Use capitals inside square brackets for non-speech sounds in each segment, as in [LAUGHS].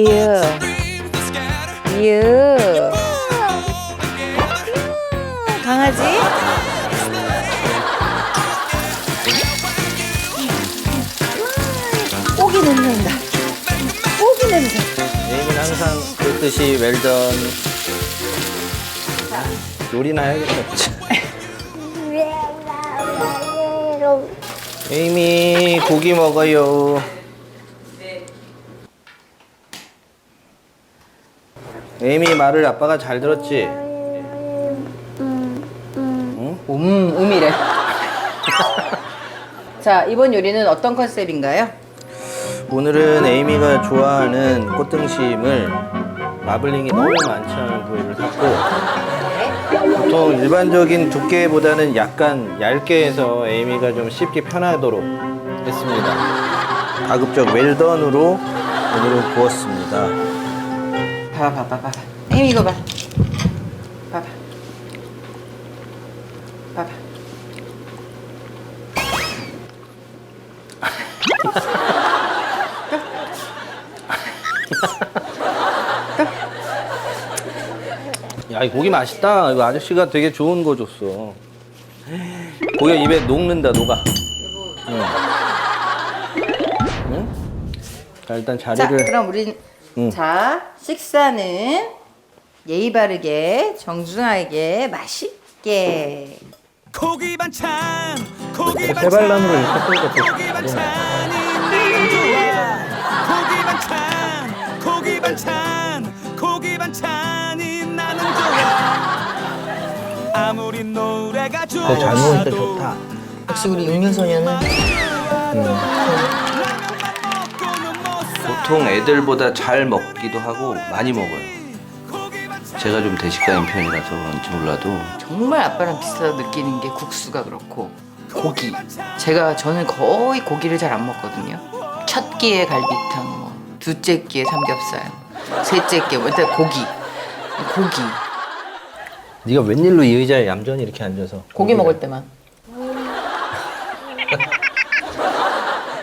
이유. 이유. 강아지? 고기 냄새 난다. 고기 냄새. 에이는 항상 그랬듯이 웰던 요리나 해야겠다 [LAUGHS] 에이미 고기 먹어요 에이미 말을 아빠가 잘 들었지? 음, 음이래. [LAUGHS] 자, 이번 요리는 어떤 컨셉인가요? 오늘은 에이미가 좋아하는 꽃등심을 마블링이 너무 많지 않은 부위를 샀고 보통 일반적인 두께보다는 약간 얇게 해서 에이미가 좀 씹기 편하도록 했습니다. 가급적 웰던으로 오늘은 구웠습니다. 봐봐, 봐봐, 봐봐. 혜미 이거 봐. 봐봐. 봐봐. 야, 이 고기 맛있다. 이거 아저씨가 되게 좋은 거 줬어. 고기가 입에 녹는다, 녹아. 응. 응? 자, 일단 자, 자리를. 그럼 우린 응. 자 식사는 예의 바르게 정중하게 맛있게. 고기 반찬 고기 그 반찬. 세발람으로 이렇게 또 고기 반찬이 나는 좋아 고기 반찬. 고기 반찬 고기 반찬이 나는 좋아. 아무리 노래가 그거 잘 먹으니까 좋아도. 역시 우리 육류소녀는 보통 애들보다 잘 먹기도 하고 많이 먹어요. 제가 좀 대식가인 편이라서 그런지 몰라도 정말 아빠랑 비슷하다 느끼는 게 국수가 그렇고 고기. 제가 저는 거의 고기를 잘 안 먹거든요. 첫 끼에 갈비탕, 뭐 둘째 끼에 삼겹살, 셋째 끼에 뭐 일단 고기. 고기. 네가 웬일로 이 의자에 얌전히 이렇게 앉아서 고기 고기를- 먹을 때만.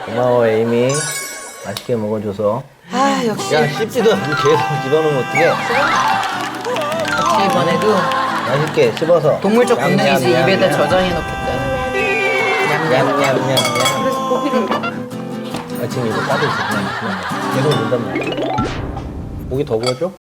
고마워 에이미 맛있게 먹어줘서. 아 역시. 야 씹지도 않고 계속 집어넣으면 어떡해? 역시 이번에도 맛있게 씹어서. 동물적 냠, 입에다 냠, 저장해 놓겠다. 냠냠. 냠냠냠냠 그래서 고기를. 아 지금 이거 따로 있어. 그냥 그냥 계속 넣는단 말이야. 고기 더 구워줘?